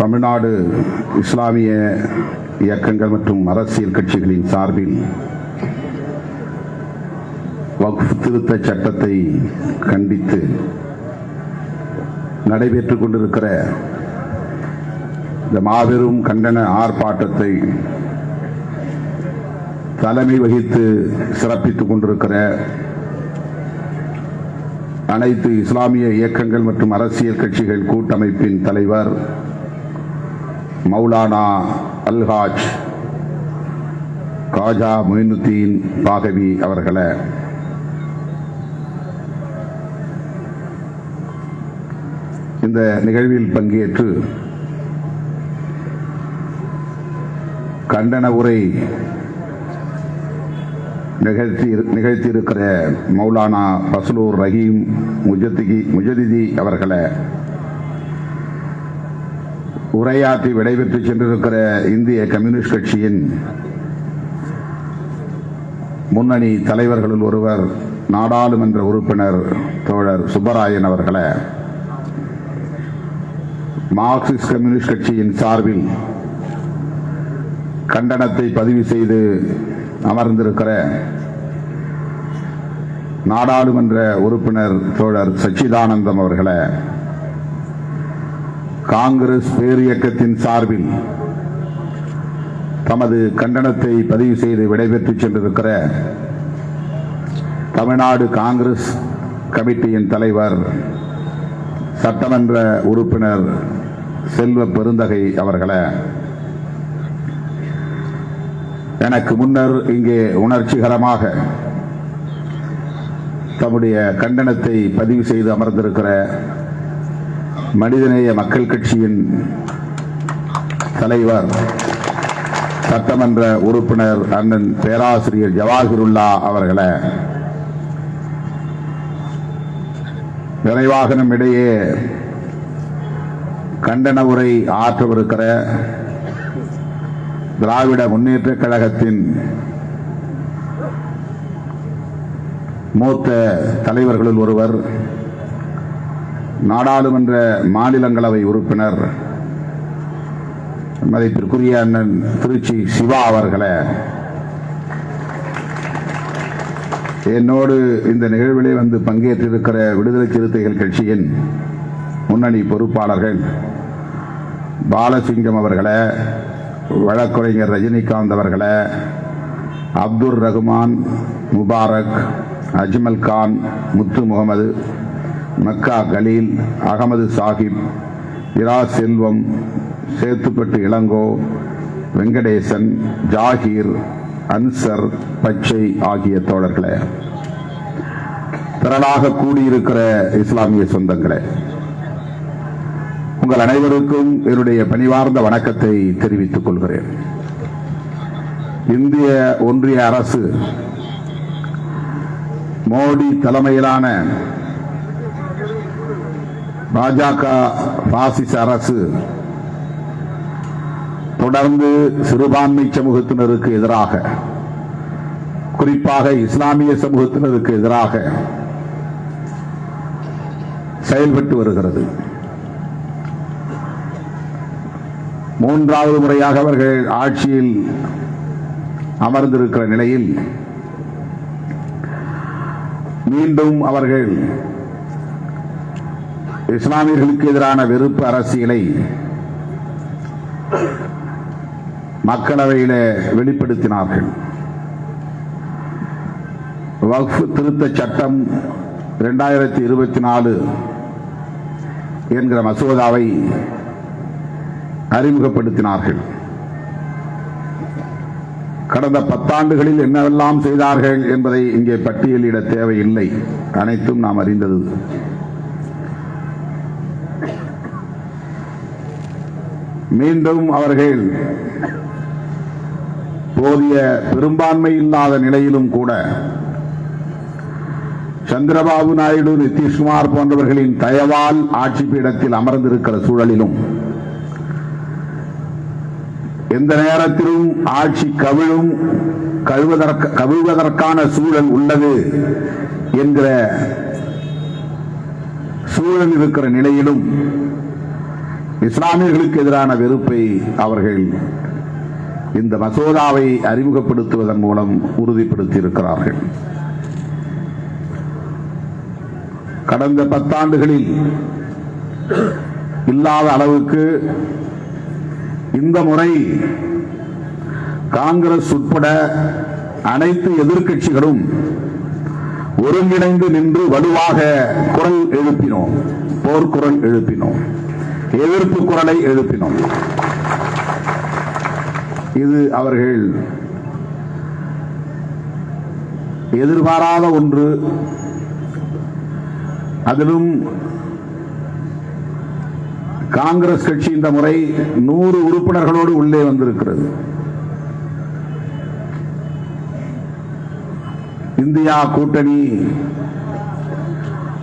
தமிழ்நாடு இஸ்லாமிய இயக்கங்கள் மற்றும் அரசியல் கட்சிகளின் சார்பில் வகுப்பு திருத்த சட்டத்தை கண்டித்து நடைபெற்றுக் கொண்டிருக்கிற இந்த மாபெரும் கண்டன ஆர்ப்பாட்டத்தை தலைமை வகித்து சிறப்பித்துக் கொண்டிருக்கிற அனைத்து இஸ்லாமிய இயக்கங்கள் மற்றும் அரசியல் கட்சிகள் கூட்டமைப்பின் தலைவர் மௌலானா அல்ஹாஜ் காஜா மொயினுத்தீன் பாகவி அவர்களை. இந்த நிகழ்வில் பங்கேற்று கண்டன உரை நிகழ்த்தி நிகழ்த்தியிருக்கிற மௌலானா பஸ்லூர் ரஹீம் முஜத்திகி முஜதிதி அவர்களை. உரையாற்றி விடைபெற்று சென்றிருக்கிற இந்திய கம்யூனிஸ்ட் கட்சியின் முன்னணி தலைவர்களுள் ஒருவர் நாடாளுமன்ற உறுப்பினர் தோழர் சுப்பராயன் அவர்களை. மார்க்சிஸ்ட் கம்யூனிஸ்ட் கட்சியின் சார்பில் கண்டனத்தை பதிவு செய்து அமர்ந்திருக்கிற நாடாளுமன்ற உறுப்பினர் தோழர் சச்சிதானந்தம் அவர்களை. காங்கிரஸ் பேரியக்கத்தின் சார்பில் தமது கண்டனத்தை பதிவு செய்து விடைபெற்று சென்றிருக்கிற தமிழ்நாடு காங்கிரஸ் கமிட்டியின் தலைவர் சட்டமன்ற உறுப்பினர் செல்வ பெருந்தகை அவர்களை எனக்கு முன்னர் இங்கே உணர்ச்சிகரமாக தம்முடைய கண்டனத்தை பதிவு செய்து அமர்ந்திருக்கிற மனிதநேய மக்கள் கட்சியின் தலைவர் சட்டமன்ற உறுப்பினர் அண்ணன் பேராசிரியர் ஜவாஹிருல்லா அவர்களை விரைவாகனம் இடையே கண்டன உரை ஆற்றவிருக்கிற திராவிட முன்னேற்ற கழகத்தின் மூத்த தலைவர்களுள் ஒருவர் நாடாளுமன்ற மாநிலங்களவை உறுப்பினர் மதிப்பிற்குரிய அண்ணன் திருச்சி சிவா அவர்களை என்னோடு இந்த நிகழ்விலே வந்து பங்கேற்றிருக்கிற விடுதலை சிறுத்தைகள் கட்சியின் முன்னணி பொறுப்பாளர்கள் பாலசிங்கம் அவர்களை வழக்குரைஞர் ரஜினிகாந்த் அவர்களை அப்துல் ரகுமான் முபாரக் அஜ்மல் கான் முத்து முகமது மக்கா கலீல் அகமது சாஹிப் இரா செல்வம் சேத்துப்பட்டு இளங்கோ வெங்கடேசன் ஜாகீர் அன்சர் பச்சை ஆகிய தோழர்களே. திரளாக கூடியிருக்கிற இஸ்லாமிய சொந்தங்களே உங்கள் அனைவருக்கும் என்னுடைய பணிவார்ந்த வணக்கத்தை தெரிவித்துக் கொள்கிறேன். இந்திய ஒன்றிய அரசு மோடி தலைமையிலான பாஜக பாசிச அரசு தொடர்ந்து சிறுபான்மை சமூகத்தினருக்கு எதிராக குறிப்பாக இஸ்லாமிய சமூகத்தினருக்கு எதிராக செயல்பட்டு வருகிறது. மூன்றாவது முறையாக அவர்கள் ஆட்சியில் அமர்ந்திருக்கிற நிலையில் மீண்டும் அவர்கள் இஸ்லாமியர்களுக்கு எதிரான வெறுப்பு அரசியலை மக்களவையில் வெளிப்படுத்தினார்கள். வக்ஃப் திருத்த சட்டம் ரெண்டாயிரத்தி இருபத்தி நாலு என்கிற மசோதாவை அறிமுகப்படுத்தினார்கள். கடந்த பத்தாண்டுகளில் என்னவெல்லாம் செய்தார்கள் என்பதை இங்கே பட்டியலிட தேவையில்லை. அனைத்தும் நாம் அறிந்தது மீண்டும் அவர்கள் போதிய பெரும்பான்மை இல்லாத நிலையிலும் கூட சந்திரபாபு நாயுடு நிதிஷ்குமார் போன்றவர்களின் தயவால் ஆட்சி பீடத்தில் அமர்ந்திருக்கிற சூழலிலும் எந்த நேரத்திலும் ஆட்சி கவிழும் கழுவதற்கு கவிழ்வதற்கான சூழல் உள்ளது என்கிற சூழல் இருக்கிற நிலையிலும் இஸ்லாமியர்களுக்கு எதிரான வெறுப்பை அவர்கள் இந்த மசோதாவை அறிமுகப்படுத்துவதன் மூலம் உறுதிப்படுத்தி இருக்கிறார்கள் கடந்த பத்தாண்டுகளில் இல்லாத அளவுக்கு இந்த முறை காங்கிரஸ் உட்பட அனைத்து எதிர்க்கட்சிகளும் ஒருங்கிணைந்து நின்று வலுவாக குரல் எழுப்பினோம் போர்க்குரல் எழுப்பினோம். எதிர்ப்பு குரலை எழுப்பினோம். இது அவர்கள் எதிர்பாராத ஒன்று. அதிலும் காங்கிரஸ் கட்சி இந்த முறை நூறு உறுப்பினர்களோடு உள்ளே வந்திருக்கிறது. இந்தியா கூட்டணி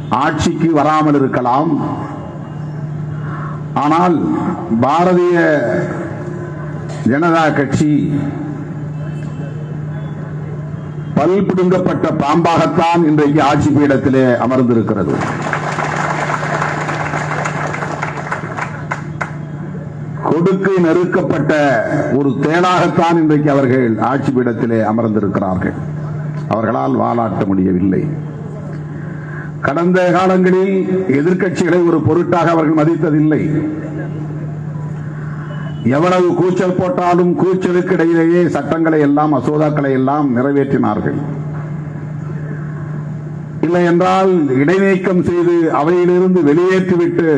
ஆட்சிக்கு வராமல் இருக்கலாம். ஆனால் பாரதிய ஜனதா கட்சி பல் பிடுங்கப்பட்ட பாம்பாகத்தான் இன்றைக்கு ஆட்சி பீடத்திலே அமர்ந்திருக்கிறது. கொடுக்கு நெருக்கப்பட்ட ஒரு தேனாகத்தான் இன்றைக்கு அவர்கள் ஆட்சி பீடத்திலே அமர்ந்திருக்கிறார்கள். அவர்களால் வாலாட்ட முடியவில்லை. கடந்த காலங்களில் எதிர்கட்சிகளை ஒரு பொருட்டாக அவர்கள் மதித்ததில்லை. எவ்வளவு கூச்சல் போட்டாலும் கூச்சலுக்கு இடையிலேயே சட்டங்களை எல்லாம் மசோதாக்களை எல்லாம் நிறைவேற்றினார்கள். இல்லை என்றால் இடைநீக்கம் செய்து அவையிலிருந்து வெளியேற்றிவிட்டு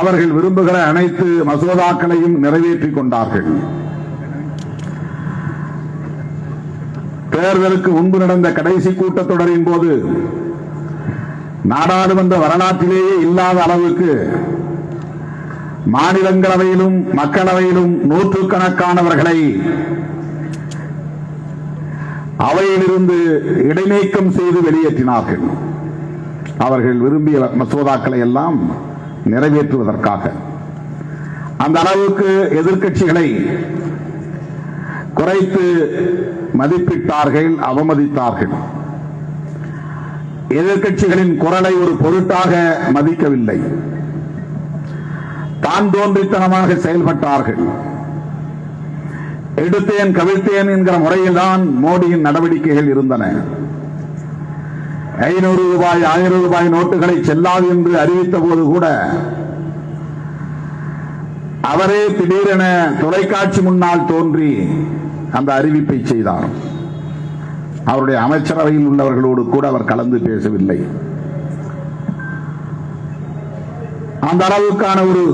அவர்கள் விரும்புகிற அனைத்து மசோதாக்களையும் நிறைவேற்றிக் கொண்டார்கள். தேர்தலுக்கு முன்பு நடந்த கடைசி கூட்டத்தொடரின் போது நாடாளுமன்ற வரலாற்றிலேயே இல்லாத அளவுக்கு மாநிலங்களவையிலும் மக்களவையிலும் நூற்றுக்கணக்கானவர்களை அவையிலிருந்து இடைநீக்கம் செய்து வெளியேற்றினார்கள். அவர்கள் விரும்பிய மசோதாக்களை எல்லாம் நிறைவேற்றுவதற்காக. அந்த அளவுக்கு எதிர்க்கட்சிகளை குறைத்து மதிப்பிட்டார்கள் அவமதித்தார்கள். எதிர்கட்சிகளின் குரலை ஒரு பொருட்டாக மதிக்கவில்லை. தான் தோன்றித்தனமாக செயல்பட்டார்கள். எடுத்தேன் கவிழ்த்தேன் என்கிற முறையில்தான் மோடியின் நடவடிக்கைகள் இருந்தன. ஐநூறு ரூபாய் ஆயிரம் ரூபாய் நோட்டுகளை செல்லாது என்று அறிவித்த போது கூட அவரே திடீரென தொலைக்காட்சி முன்னால் தோன்றி அந்த அறிவிப்பை செய்தார். அவருடைய அமைச்சரவையில் உள்ளவர்களோடு கூட அவர் கலந்து பேசவில்லை. அந்த அளவுக்கான ஒரு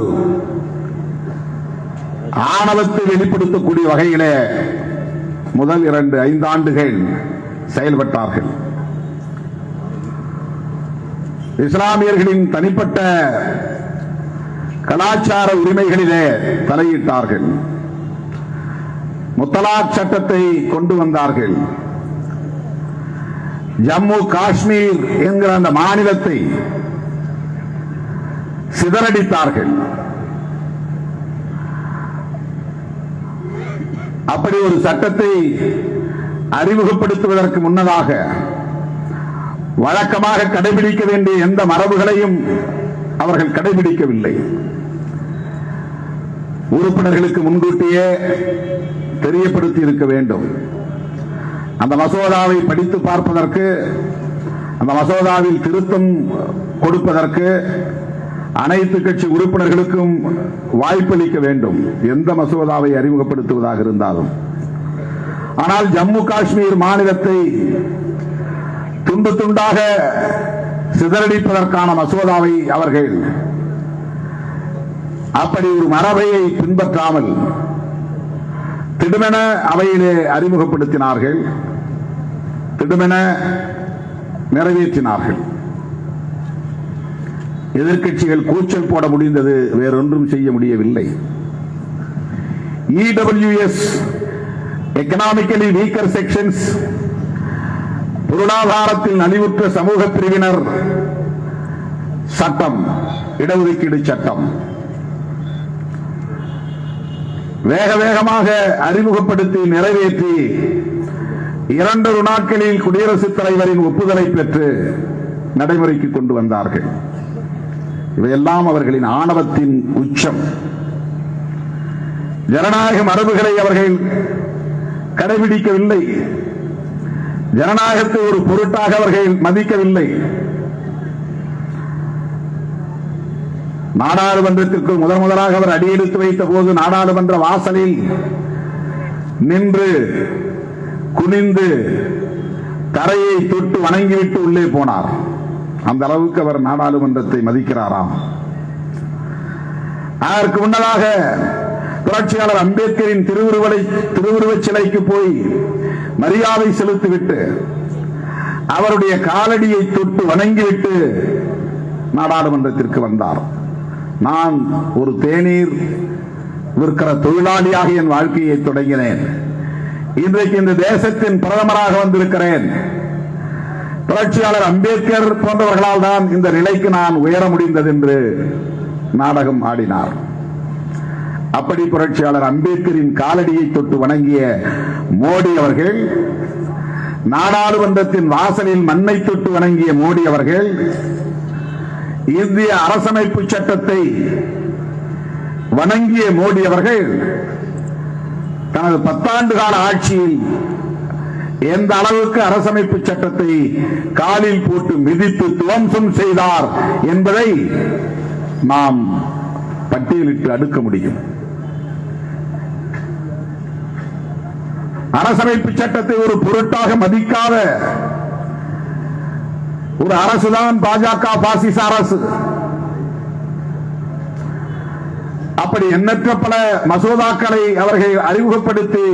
ஆணவத்தை வெளிப்படுத்தக்கூடிய வகையிலே முதல் இரண்டு ஐந்தாண்டுகள் செயல்பட்டார்கள். இஸ்லாமியர்களின் தனிப்பட்ட கலாச்சார உரிமைகளிலே தலையிட்டார்கள். முத்தலாக் சட்டத்தை கொண்டு வந்தார்கள். ஜம்மு காஷ்மீர் என்கிற அந்த மாநிலத்தை சிதறடித்தார்கள். அப்படி ஒரு சட்டத்தை அறிமுகப்படுத்துவதற்கு முன்னதாக வழக்கமாக கடைபிடிக்க வேண்டிய எந்த மரபுகளையும் அவர்கள் கடைபிடிக்கவில்லை. உறுப்பினர்களுக்கு முன்கூட்டியே தெரியப்படுத்தி இருக்க வேண்டும். அந்த மசோதாவை படித்து பார்ப்பதற்கு அந்த மசோதாவில் திருத்தம் கொடுப்பதற்கு அனைத்து கட்சி உறுப்பினர்களுக்கும் வாய்ப்பளிக்க வேண்டும். எந்த மசோதாவை அறிமுகப்படுத்துவதாக இருந்தாலும். ஆனால் ஜம்மு காஷ்மீர் மாநிலத்தை துண்டு துண்டாக சிதறடிப்பதற்கான மசோதாவை அவர்கள் அப்படி ஒரு மரபையை பின்பற்றாமல் திடுமென அவையிலே அறிமுகப்படுத்தினார்கள். திடுமென நிறைவேற்றினார்கள். எதிர்கட்சிகள் கூச்சல் போட முடிந்தது வேறொன்றும் செய்ய முடியவில்லை. இடபிள்யூஎஸ் எக்கனாமிக்கலி வீக்கர் செக்ஷன்ஸ் பொருளாதாரத்தில் நலிவுற்ற சமூக பிரிவினர் சட்டம் இடஒதுக்கீடு சட்டம். வேக வேகமாக அறிமுகப்படுத்தி நிறைவேற்றி இரண்டொரு நாட்களில் குடியரசுத் தலைவரின் ஒப்புதலை பெற்று நடைமுறைக்கு கொண்டு வந்தார்கள். இவையெல்லாம் அவர்களின் ஆணவத்தின் உச்சம். ஜனநாயக மரபுகளை அவர்கள் கடைபிடிக்கவில்லை. ஜனநாயகத்தை ஒரு பொருட்டாக அவர்கள் மதிக்கவில்லை. நாடாளுமன்றத்திற்கு முதன் முதலாக அவர் அடியெடுத்து வைத்த போது நாடாளுமன்ற வாசலில் நின்று குனிந்து தரையை தொட்டு வணங்கிவிட்டு உள்ளே போனார். அந்த அளவுக்கு அவர் நாடாளுமன்றத்தை மதிக்கிறாராம். அதற்கு முன்னதாக புரட்சியாளர் அம்பேத்கரின் திருவுருவலை திருவுருவச் சிலைக்கு போய் மரியாதை செலுத்திவிட்டு அவருடைய காலடியை தொட்டு வணங்கிவிட்டு நாடாளுமன்றத்திற்கு வந்தார். நான் ஒரு தேநீர் விற்கிற தொழிலாளியாக என் வாழ்க்கையை தொடங்கினேன். இன்றைக்கு இந்த தேசத்தின் பிரதமராக வந்திருக்கிறேன். புரட்சியாளர் அம்பேத்கர் போன்றவர்களால் தான் இந்த நிலைக்கு நான் உயர முடிந்தது என்று நாடகம் ஆடினார். அப்படி புரட்சியாளர் அம்பேத்கரின் காலடியை தொட்டு வணங்கிய மோடி அவர்கள் நாடாளுமன்றத்தின் வாசலில் மண்ணை தொட்டு வணங்கிய மோடி அவர்கள் இந்திய அரசமைப்பு சட்டத்தை வணங்கிய மோடி அவர்கள் தனது பத்தாண்டு கால ஆட்சியில் எந்த அளவுக்கு அரசமைப்பு சட்டத்தை காலில் போட்டு மிதித்து துவம்சம் செய்தார் என்பதை நாம் பட்டியலிட்டு அடுக்க முடியும். அரசமைப்பு சட்டத்தை ஒரு பொருட்டாக மதிக்காத ஒரு அரசுதான் பாஜக பாசிச அரசு. அப்படி எண்ணற்ற பல மசோதாக்களை அவர்கள் அறிமுகப்படுத்தி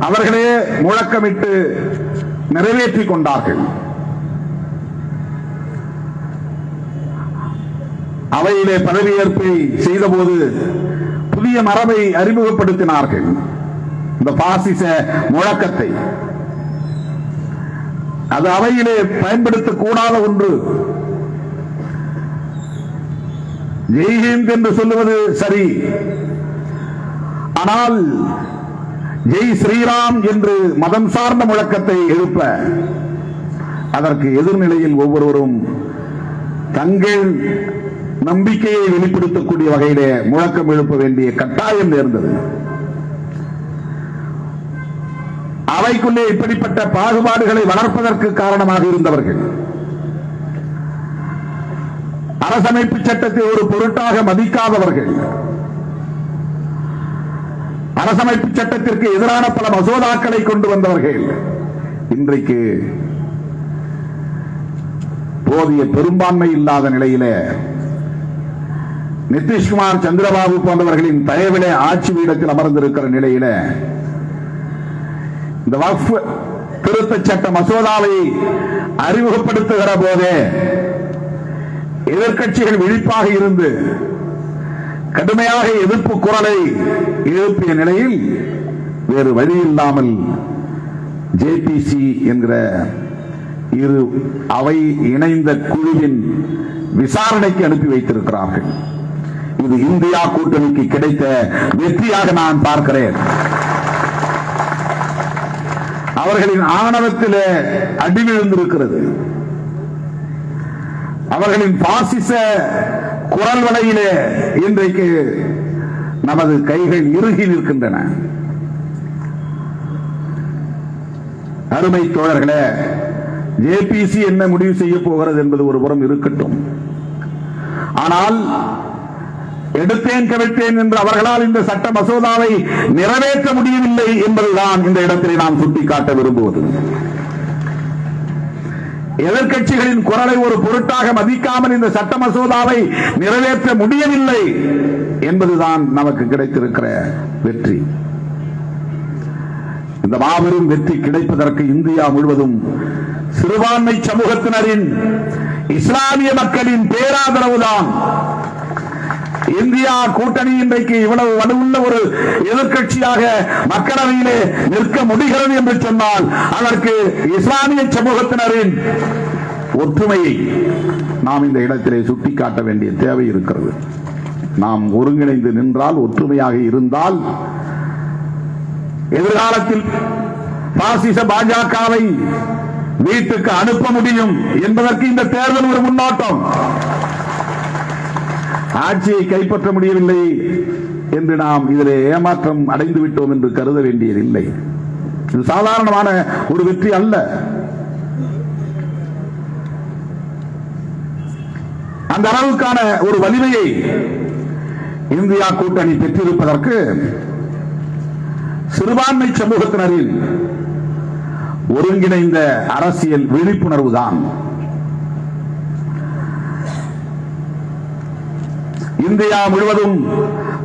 அவர்களே முழக்கமிட்டு நிறைவேற்றிக் கொண்டார்கள். அவையிலே பதவியேற்பை செய்தபோது புதிய மரபை அறிமுகப்படுத்தினார்கள். இந்த பாசிச முழக்கத்தை. அது அவையிலே பயன்படுத்தக்கூடாத ஒன்று. ஜெய்ஹிந்த் என்று சொல்லுவது சரி. ஆனால் ஜெய் ஸ்ரீராம் என்று மதம் சார்ந்த முழக்கத்தை எழுப்ப அதற்கு எதிர்நிலையில் ஒவ்வொருவரும் தங்கள் நம்பிக்கையை வெளிப்படுத்தக்கூடிய வகையிலே முழக்கம் எழுப்ப வேண்டிய கட்டாயம் நேர்ந்தது. அவைக்குள்ளே இப்படிப்பட்ட பாகுபாடுகளை வளர்ப்பதற்கு காரணமாக இருந்தவர்கள். அரசமைப்பு சட்டத்தை ஒரு பொருட்டாக மதிக்காதவர்கள். அரசமைப்பு சட்டத்திற்கு எதிரான பல மசோதாக்களை கொண்டு வந்தவர்கள். இன்றைக்கு போதிய பெரும்பான்மை இல்லாத நிலையில நிதிஷ்குமார் சந்திரபாபு போன்றவர்களின் தயவிலே ஆட்சி பீடத்தில் அமர்ந்திருக்கிற நிலையில இந்த வக்ஃப் திருத்த சட்ட மசோதாவை அறிமுகப்படுத்துகிற போதே எதிர்கட்சிகள் விழிப்பாக இருந்து கடுமையாக எதிர்ப்பு குரலை எழுப்பிய நிலையில் வேறு வழி இல்லாமல் ஜேபிசி என்கிற இரு அவை இணைந்த குழுவின் விசாரணைக்கு அனுப்பி வைத்திருக்கிறார்கள். இது இந்தியா கூட்டணிக்கு கிடைத்த வெற்றியாக நான் பார்க்கிறேன். அவர்களின் ஆணவத்திலே அடி விழுந்திருக்கிறது அவர்களின் பாசிச குரல் வலையிலே இன்றைக்கு நமது கைகள் இறுகி நிற்கின்றன. அருமை தோழர்களே ஜேபிசி என்ன முடிவு செய்ய போகிறது என்பது ஒரு புறம் இருக்கட்டும். ஆனால் எடுத்தேன் கவிழ்த்தேன் என்று அவர்களால் இந்த சட்ட மசோதாவை நிறைவேற்ற முடியவில்லை என்பதுதான் இந்த இடத்திலே நாம் சுட்டிக்காட்ட விரும்புவது. எதிர்கட்சிகளின் குரலை ஒரு பொருட்டாக மதிக்காமல் இந்த சட்ட மசோதாவை நிறைவேற்ற முடியவில்லை என்பதுதான் நமக்கு கிடைத்திருக்கிற வெற்றி. இந்த மாபெரும் வெற்றி கிடைப்பதற்கு இந்தியா முழுவதும் சிறுபான்மை சமூகத்தினரின் இஸ்லாமிய மக்களின் பேராதரவுதான். இந்தியா கூட்டணி இன்றைக்கு இவ்வளவு வலுவுள்ள ஒரு எதிர்கட்சியாக மக்களவையிலே நிற்க முடிகிறது என்று சொன்னால் அதற்கு இஸ்லாமிய சமூகத்தினரின் ஒற்றுமையை நாம் இந்த இடத்திலே சுட்டிக்காட்ட வேண்டிய தேவை இருக்கிறது. நாம் ஒருங்கிணைந்து நின்றால் ஒற்றுமையாக இருந்தால் எதிர்காலத்தில் பாசிச பாஜகவை வீட்டுக்கு அனுப்ப முடியும் என்பதற்கு இந்த தேர்தல் ஒரு முன்னோட்டம். ஆட்சியை கைப்பற்ற முடியவில்லை என்று நாம் இதிலே ஏமாற்றம் அடைந்து விட்டோம் என்று கருத வேண்டியதில்லை. இது சாதாரணமான ஒரு வெற்றி அல்ல. அந்த அளவுக்கான ஒரு வலிமையை இந்தியா கூட்டணி பெற்றிருப்பதற்கு சிறுபான்மை சமூகத்தினரின் ஒருங்கிணைந்த அரசியல் விழிப்புணர்வு தான் இந்தியா முழுவதும்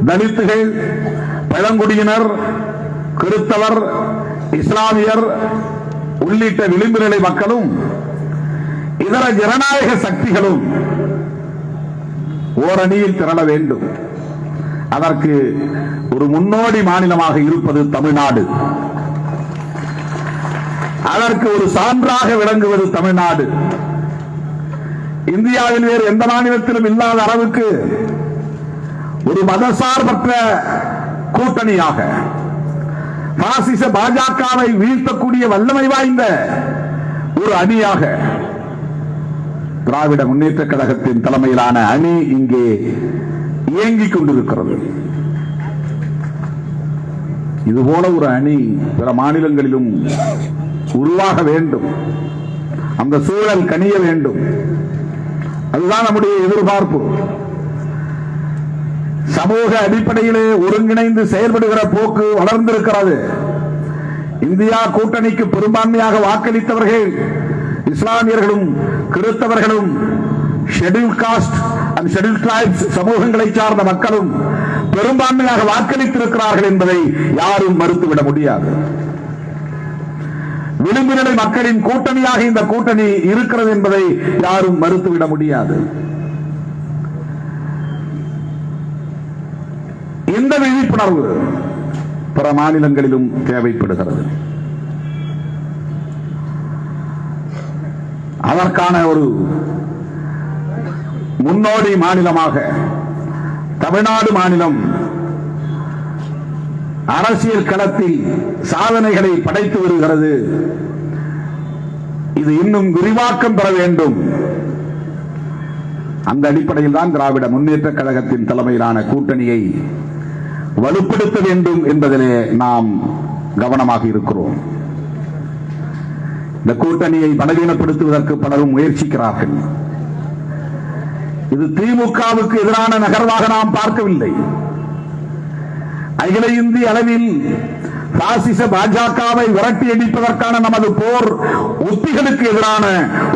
தலித்துகள் பழங்குடியினர் கிறிஸ்தவர் இஸ்லாமியர் உள்ளிட்ட விளிம்பு நிலை மக்களும் இதர ஜனநாயக சக்திகளும் ஓரணியில் திரள வேண்டும். அதற்கு ஒரு முன்னோடி மாநிலமாக இருப்பது தமிழ்நாடு. அதற்கு ஒரு சான்றாக விளங்குவது தமிழ்நாடு. இந்தியாவில் வேறு எந்த மாநிலத்திலும் இல்லாத அளவுக்கு ஒரு மதசார்பற்ற கூட்டணியாக பாசிச பாஜகவை வீழ்த்தக்கூடிய வல்லமை வாய்ந்த ஒரு அணியாக திராவிட முன்னேற்ற கழகத்தின் தலைமையிலான அணி இங்கே இயங்கிக் கொண்டிருக்கிறது. இதுபோல ஒரு அணி பிற மாநிலங்களிலும் உருவாக வேண்டும். அந்த சூழல் கனிய வேண்டும். அதுதான் நம்முடைய எதிர்பார்ப்பு. சமூக அடிப்படையிலே ஒருங்கிணைந்து செயல்படுகிற போக்கு வளர்ந்திருக்கிறது. இந்தியா கூட்டணிக்கு பெரும்பான்மையாக வாக்களித்தவர்கள் இஸ்லாமியர்களும் கிறிஸ்தவர்களும் schedule caste and schedule tribes சமூகங்களை சார்ந்த மக்களும் பெரும்பான்மையாக வாக்களித்திருக்கிறார்கள் என்பதை யாரும் மறுத்துவிட முடியாது. விளிம்பு நிலை மக்களின் கூட்டணியாக இந்த கூட்டணி இருக்கிறது என்பதை யாரும் மறுத்துவிட முடியாது. விழிப்புணர்வு பிற மாநிலங்களிலும் தேவைப்படுகிறது. அதற்கான ஒரு முன்னோடி மாநிலமாக தமிழ்நாடு மாநிலம் அரசியல் களத்தில் சாதனைகளை படைத்து வருகிறது. இது இன்னும் விரிவாக்கம் பெற வேண்டும். அந்த அடிப்படையில் தான் திராவிட முன்னேற்ற கழகத்தின் தலைமையிலான கூட்டணியை வலுப்படுத்த வேண்டும் என்பதிலே நாம் கவனமாக இருக்கிறோம். இந்த கூட்டணியை பலவீனப்படுத்துவதற்கு பலரும் முயற்சிக்கிறார்கள். இது திமுகவுக்கு எதிரான நகர்வாக நாம் பார்க்கவில்லை. அகில இந்திய அளவில் பாசிச பாஜகவை விரட்டி அடிப்பதற்கான நமது போர் உத்திகளுக்கு எதிரான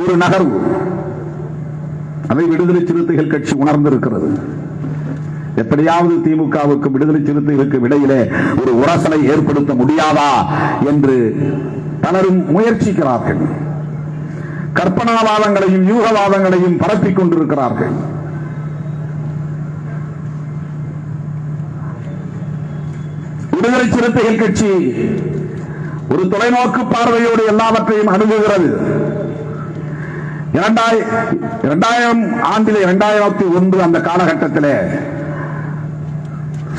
ஒரு நகர்வு. அதை விடுதலை சிறுத்தைகள் கட்சி உணர்ந்திருக்கிறது. எப்படியாவது திமுகவுக்கு விடுதலை சிறுத்தைகளுக்கு இடையிலே ஒரு உரசலை ஏற்படுத்த முடியாதா என்று பலரும் முயற்சிக்கிறார்கள். கற்பனாவாதங்களையும் யூகவாதங்களையும் பரப்பிக் கொண்டிருக்கிறார்கள். விடுதலை சிறுத்தைகள் கட்சி ஒரு தொலைநோக்கு பார்வையோடு எல்லாவற்றையும் அணுகுகிறது. இரண்டாயிரம் ஆண்டிலே இரண்டாயிரத்தி ஒன்று அந்த காலகட்டத்திலே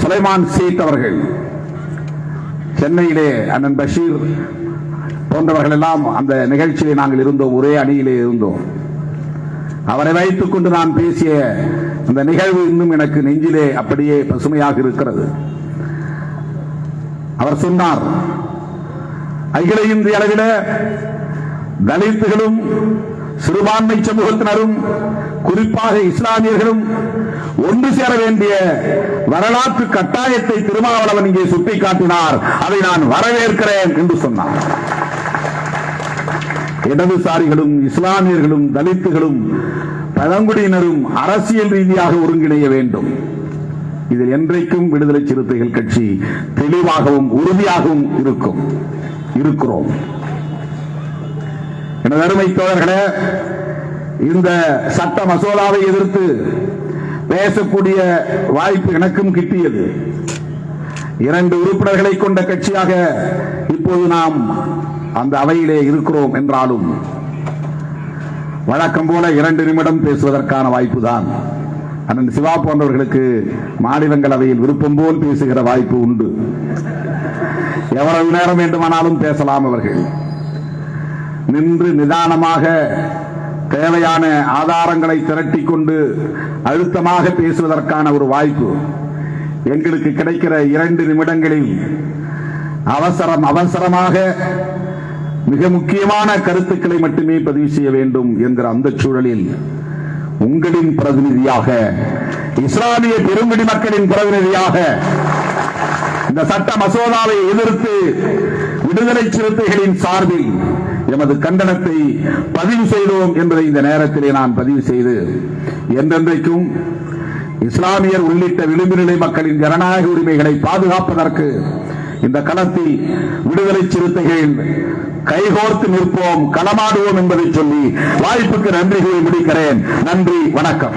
சுலைமான் சீத் அவர்கள் சென்னையிலே அண்ணன் பஷீர் போன்றவர்கள் எல்லாம் அந்த நிகழ்ச்சியிலே நாங்கள் இருந்தோம் ஒரே அணியிலே இருந்தோம். அவரை வைத்துக் கொண்டு நான் பேசிய அந்த நிகழ்வு இன்னும் எனக்கு நெஞ்சிலே அப்படியே பசுமையாக இருக்கிறது. அவர் சொன்னார் அகில இந்திய அளவில் தலித்துகளும் சிறுபான்மை சமூகத்தினரும் குறிப்பாக இஸ்லாமியர்களும் ஒன்று சேர வேண்டிய வரலாற்று கட்டாயத்தை திருமாவளவன் இங்கே சுட்டிக்காட்டினார். அதை நான் வரவேற்கிறேன் என்று சொன்னார். இடதுசாரிகளும் இஸ்லாமியர்களும் தலித்துகளும் பழங்குடியினரும் அரசியல் ரீதியாக ஒருங்கிணைய வேண்டும். இதில் என்றைக்கும் விடுதலை சிறுத்தைகள் கட்சி தெளிவாகவும் உறுதியாகவும் இருக்கும். இருக்கிறோம். எனது அருமை தோழர்களே இந்த சட்ட மசோதாவை எதிர்த்து பேசக்கூடிய வாய்ப்பு எனக்கும் கிட்டியது. இரண்டு உறுப்பினர்களை கொண்ட கட்சியாக இப்போது நாம் அந்த அவையிலே இருக்கிறோம் என்றாலும் வழக்கம் போல இரண்டு நிமிடம் பேசுவதற்கான வாய்ப்பு தான் அண்ணன் சிவா போன்றவர்களுக்கு மாநிலங்களவையில் விருப்பம் போல் பேசுகிற வாய்ப்பு உண்டு. எவ்வளவு நேரம் வேண்டுமானாலும் பேசலாம் அவர்கள். நின்று நிதானமாக தேவையான ஆதாரங்களை திரட்டிக் கொண்டு அழுத்தமாக பேசுவதற்கான ஒரு வாய்ப்பு எங்களுக்கு கிடைக்கிற இரண்டு நிமிடங்களில் அவசரம் அவசரமாக மிக முக்கியமான கருத்துக்களை மட்டுமே பதிவு செய்ய வேண்டும் என்கிற அந்த சூழலில் உங்களின் பிரதிநிதியாக இஸ்லாமிய பெருங்குடி மக்களின் பிரதிநிதியாக இந்த சட்ட மசோதாவை எதிர்த்து விடுதலை சிறுத்தைகளின் சார்பில் எமது கண்டனத்தை பதிவு செய்தோம் என்பதை இந்த நேரத்திலே நான் பதிவு செய்து என்றென்றைக்கும் இஸ்லாமியர் உள்ளிட்ட விளிம்புநிலை மக்களின் ஜனநாயக உரிமைகளை பாதுகாப்பதற்கு இந்த களத்தில் விடுதலை சிறுத்தைகள் கைகோர்த்து நிற்போம் களமாடுவோம் என்பதை சொல்லி வாய்ப்புக்கு நன்றி கூறி முடிக்கிறேன். நன்றி வணக்கம்.